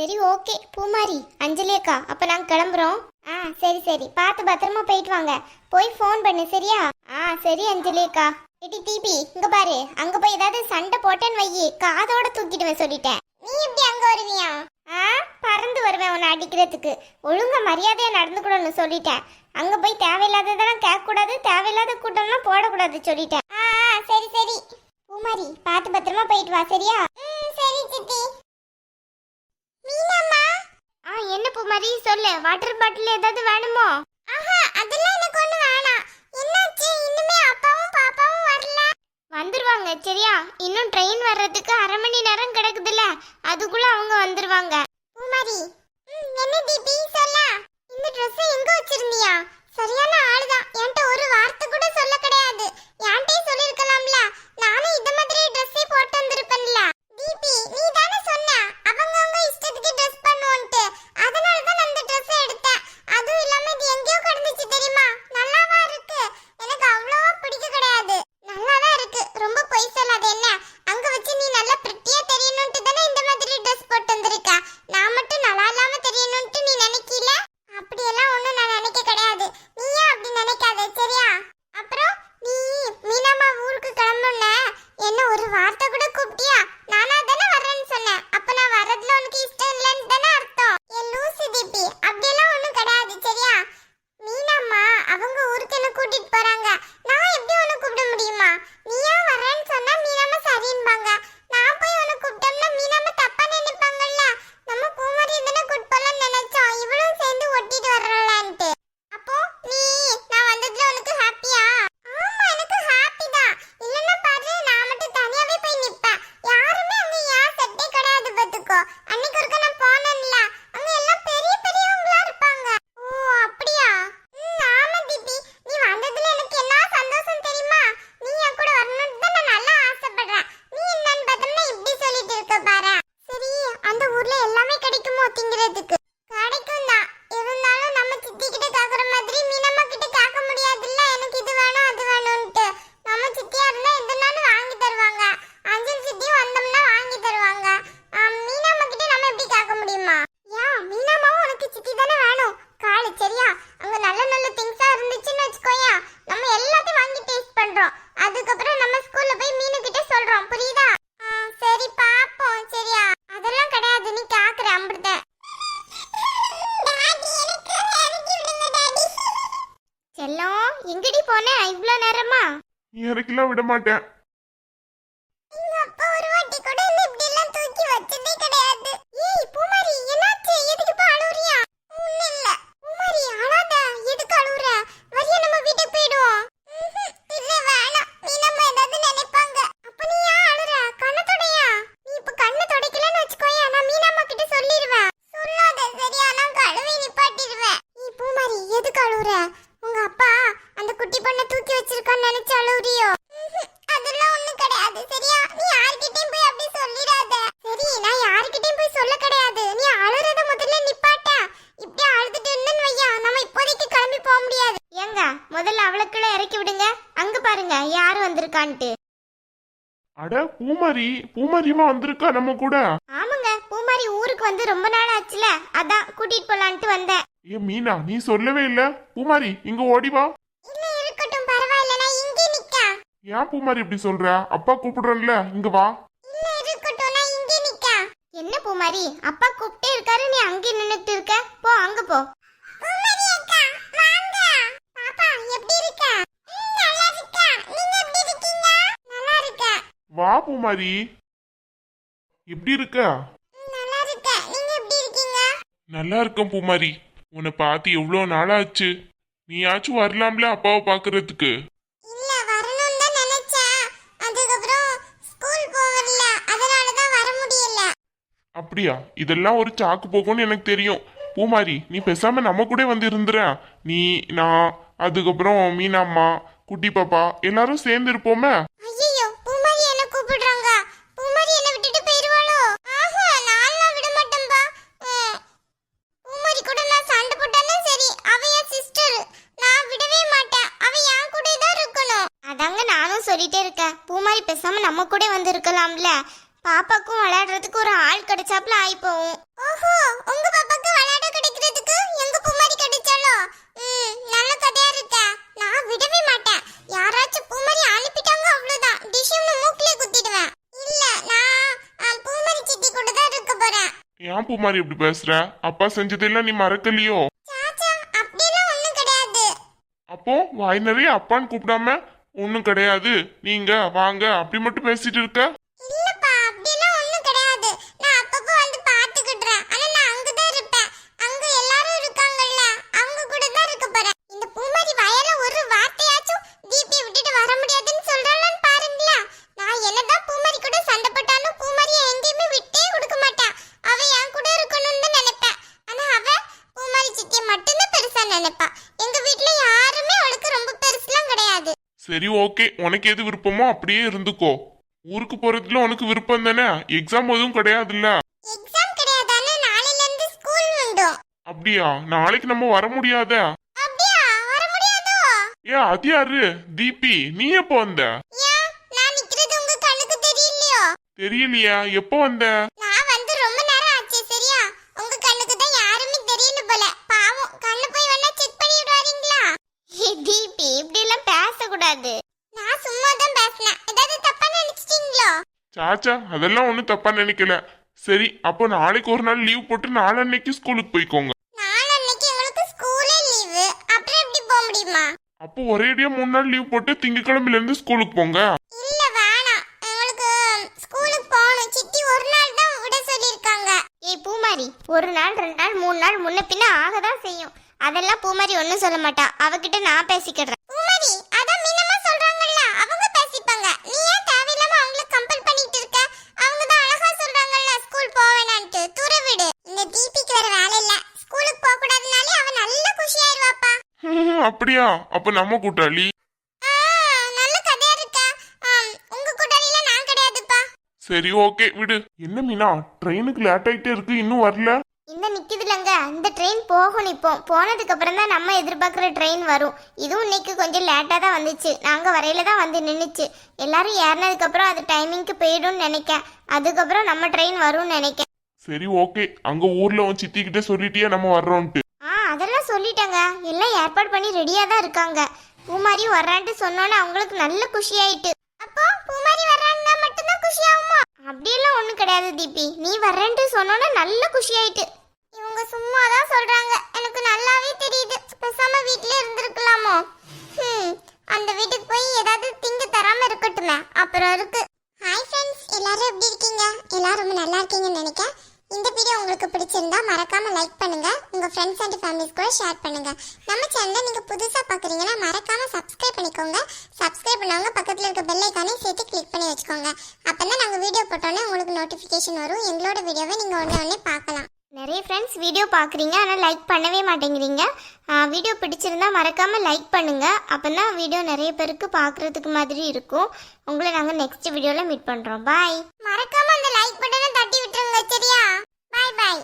சரி ஓகே. பூமாரி அஞ்சலியக்கா அப்போ நாங்கள் கிளம்புறோம். ஆ சரி சரி. பார்த்து பத்திரமா போயிட்டு வாங்க. போய் ஃபோன் பண்ணு சரியா? ஆ சரி அஞ்சலியக்கா. இடி டிபி இங்க பாரு. அங்க போய் ஏதாவது சண்டை போட்டேன்னு வை காதோட தூக்கிடுவேன் சொல்லிட்டேன். நீ எப்படி அங்க வருவியா? ஆ பறந்து வருவேன் உன்னை அடிக்கிறதுக்கு. ஒழுங்க மரியாதையாக நடந்துக்கணும்னு சொல்லிட்டேன். அங்கே போய் தேவையில்லாததெல்லாம் கேட்கக்கூடாது தேவையில்லாத கூட்டம்லாம் போடக்கூடாது சொல்லிட்டேன். ஆ சரி சரி. பூமாரி பார்த்து பத்திரமா போயிட்டு வா சரியா? சரி சொல்லு வாட்டர் பாட்டில் ஏதாவது வேணுமோ? ஆஹா அதெல்லாம் எனக்கு ஒன்று வேணாம். என்னாச்சு? இன்னுமே அப்பாவும் பாப்பாவும் வரல. வந்துருவாங்க சரியா? இன்னும் ட்ரெயின் வர்றதுக்கு அரை மணி நேரம் கிடக்குதுல்ல அதுக்குள்ள அவங்க வந்துருவாங்க. பூமாரி என்ன தீபி சொல்லா. வீட்டுல விட மாட்டேன். அட பூமாரி பூமாரிமா வந்திருக்கா நம்ம கூட? ஆமாங்க பூமாரி ஊருக்கு வந்து ரொம்ப நாள் ஆச்சுல. அதான் கூட்டிட்டு போலான்ட்டு வந்தேன். ஏ மீனா நீ சொல்லவே இல்ல. பூமாரி இங்க ஓடி வா. இருக்கட்டும் பரவாயில்ல நான் நிக்க. ஏன் பூமாரி இப்படி சொல்ற? அப்பா கூப்பிடுறேன்ல இங்க வா. இல்ல இருக்கட்டும் நான் இங்கே நிக்க. என்ன பூமாரி அப்பா கூப்பிட்டே இருக்காரு நீ அங்கே நின்னுட்டு பூமாரி எப்படி இருக்க? நல்லா இருக்கேன் பூமாரி உன்னை பார்த்து எவ்வளோ நாள் நாளாச்சு? நீயாச்சும் வரலாம்ல அப்பாவை பார்க்கறதுக்கு? அப்படியா? இதெல்லாம் ஒரு சாக்கு போகும்னு எனக்கு தெரியும். பூமாரி நீ பேசாம நம்ம கூட வந்து இருந்துற. நீ நான் அதுக்கப்புறம் மீனாம்மா குட்டி பாப்பா எல்லாரும் சேர்ந்து இருப்போமே? சொல்லிட்டே இருக்க? பூமாரி பேசாம நம்ம கூட வந்திருக்கலாம்ல பாப்பாக்கும் விளையாடுறதுக்கு ஒரு ஆள் கிடைச்சாப்ல ஆயிப்போம். ஓஹோ உங்க பாப்பாக்கு விளையாட கிடைக்கிறதுக்கு எங்க பூமாரி கிடைச்சாலோ நல்ல கதையா இருக்க? நான் விடவே மாட்டேன். யாராச்சும் பூமாரி அனுப்பிட்டாங்க அவ்வளவுதான். டிஷ்யூன்னு மூக்கிலே குத்திடுவேன். இல்ல நான் பூமாரி சித்தி கூட தான் இருக்க போறேன். ஏன் பூமாரி இப்படி பேசுற? அப்பா செஞ்சதெல்லாம் நீ மறக்கலையோ? அப்போ வாய் நிறைய அப்பான்னு கூப்பிடாம ஒன்றும் கிடையாது. நீங்க வாங்க. அப்படி மட்டும் பேசிட்டு இருக்க. சரி ஓகே உனக்கு எது விருப்பமோ அப்படியே இருந்துக்கோ. ஊருக்கு போறதுல உனக்கு விருப்பம் தானே? எக்ஸாம் எதுவும் கிடையாதுல்ல? எக்ஸாம் கிடையாது ஆனா நாளையில இருந்து ஸ்கூல் உண்டு. அப்படியா? நாளைக்கு நம்ம வர முடியாத? அப்படியா? வர முடியாதோ? ஏ அது யாரு? தீபி நீ எப்போ வந்த? ஏன்? நான் நிக்கிறது உங்க கண்ணுக்கு தெரியலையோ? தெரியலையா. எப்போ வந்த நான் வந்து ரொம்ப நேரம் ஆச்சு சரியா உங்க கண்ணுக்கு தான் யாருமே தெரியல போல பாவம் கண்ணு போய் வேணா செக் பண்ணி விடுவாரீங்களா தீபி இப்படி எல்லாம் பேசக்கூடாது நான் சும்மா தான் பேசினேன் ஏதாவது தப்பா நினைச்சிட்டீங்களோ சாச்சா அதெல்லாம் ஒன்றும் தப்பா நினைக்கல. சரி அப்போ நாளைக்கு ஒரு நாள் லீவ் போட்டு நாளன்னைக்கு ஸ்கூலுக்கு போய்க்கோங்க. அப்போ ஒரேடியா மூணு நாள் லீவ் போட்டு திங்கக்கிழமையில இருந்து ஸ்கூலுக்கு போங்க. இல்ல வேணாம். எங்களுக்கு ஸ்கூலுக்கு போகணும். சித்தி ஒரு நாள் தான் விட சொல்லியிருக்காங்க. ஏய் பூமாரி ஒரு நாள் ரெண்டு நாள் மூணு நாள் முன்ன பின்ன ஆகதான் செய்யும். அதெல்லாம் பூமாரி ஒன்றும் சொல்ல மாட்டா. அவகிட்ட நான் பேசிக்கிறேன். அப்படியா? அப்ப நம்ம கூட்டாளி. சரி ஓகே விடு. என்ன மீனா? ட்ரெயினுக்கு லேட் ஆயிட்டே இருக்கு இன்னும் வரல? இந்த நிக்குதுலங்க? இந்த ட்ரெயின் போகணும் இப்போ போனதுக்கு அப்புறம் தான் நம்ம எதிர்பார்க்குற ட்ரெயின் வரும். இதுவும் இன்னைக்கு கொஞ்சம் லேட்டாக தான் வந்துச்சு. நாங்கள் வரையில தான் வந்து நின்றுச்சு எல்லாரும் ஏறினதுக்கு அப்புறம் அது டைமிங்க்கு போயிடும்னு நினைக்கேன். அதுக்கப்புறம் நம்ம ட்ரெயின் வரும்னு நினைக்கேன். சரி ஓகே. அங்க ஊர்ல உன் சித்தி கிட்ட சொல்லிட்டியா நம்ம வர்றோம்ட்டு எல்லாம் ஏற்பாடு பண்ணி ரெடியாக தான் இருக்காங்க. பூமாரி வர்றான்ட்டு சொன்னோன்னே அவங்களுக்கு நல்ல குஷி ஆயிட்டு அப்போ பூமாரி வர்றான்னா மட்டும்தான் குஷி ஆகுமா அப்படியெல்லாம் ஒன்றும் கிடையாது தீபி. நீ வர்றேன்ட்டு சொன்னோன்னே நல்ல குஷி ஆயிட்டு இவங்க சும்மா தான் சொல்றாங்க. எனக்கு நல்லாவே தெரியுது. பேசாம வீட்லயே இருந்திருக்கலாமோ? ஹம், அந்த வீட்டுக்கு போய் ஏதாவது திங்க தராம இருக்கட்டுமே. அப்புறம் இருக்கு. ஹாய் ஃப்ரெண்ட்ஸ் எல்லாரும் எப்படி இருக்கீங்க? எல்லாரும் ரொம்ப நல்லா இருக்கீங்கன்னு நினைக்கிறேன். இந்த வீடியோ உங்களுக்கு பிடிச்சிருந்தா மறக்காம லைக் பண்ணுங்க. உங்க ஃப்ரெண்ட்ஸ் அண்ட் ஃபேமிலிஸ் கூட ஷேர் பண்ணுங்க. நம்ம சேனலை நீங்க புதுசா பாக்குறீங்கன்னா மறக்காம சப்ஸ்கிரைப் பண்ணிக்கோங்க. சப்ஸ்கிரைப் பண்ணவங்க பக்கத்துல இருக்க பெல் ஐக்கானே சேர்த்து கிளிக் பண்ணி வச்சுக்கோங்க. அப்பதான் நாங்க வீடியோ போட்டோன்னே உங்களுக்கு நோட்டிபிகேஷன் வரும். எங்களோட வீடியோவை நீங்க உடனே உடனே பார்க்கலாம். நிறைய ஃப்ரெண்ட்ஸ் வீடியோ பார்க்குறீங்க ஆனால் லைக் பண்ணவே மாட்டேங்கிறீங்க. வீடியோ பிடிச்சிருந்தா மறக்காமல் லைக் பண்ணுங்கள் அப்போ தான் வீடியோ நிறைய பேருக்கு பார்க்குறதுக்கு மாதிரி இருக்கும். உங்களை நாங்கள் நெக்ஸ்ட் வீடியோவில் மீட் பண்ணுறோம் பாய் மறக்காமல் அந்த லைக் பட்டனை தட்டி விட்டுருங்க சரியா? பாய் பாய்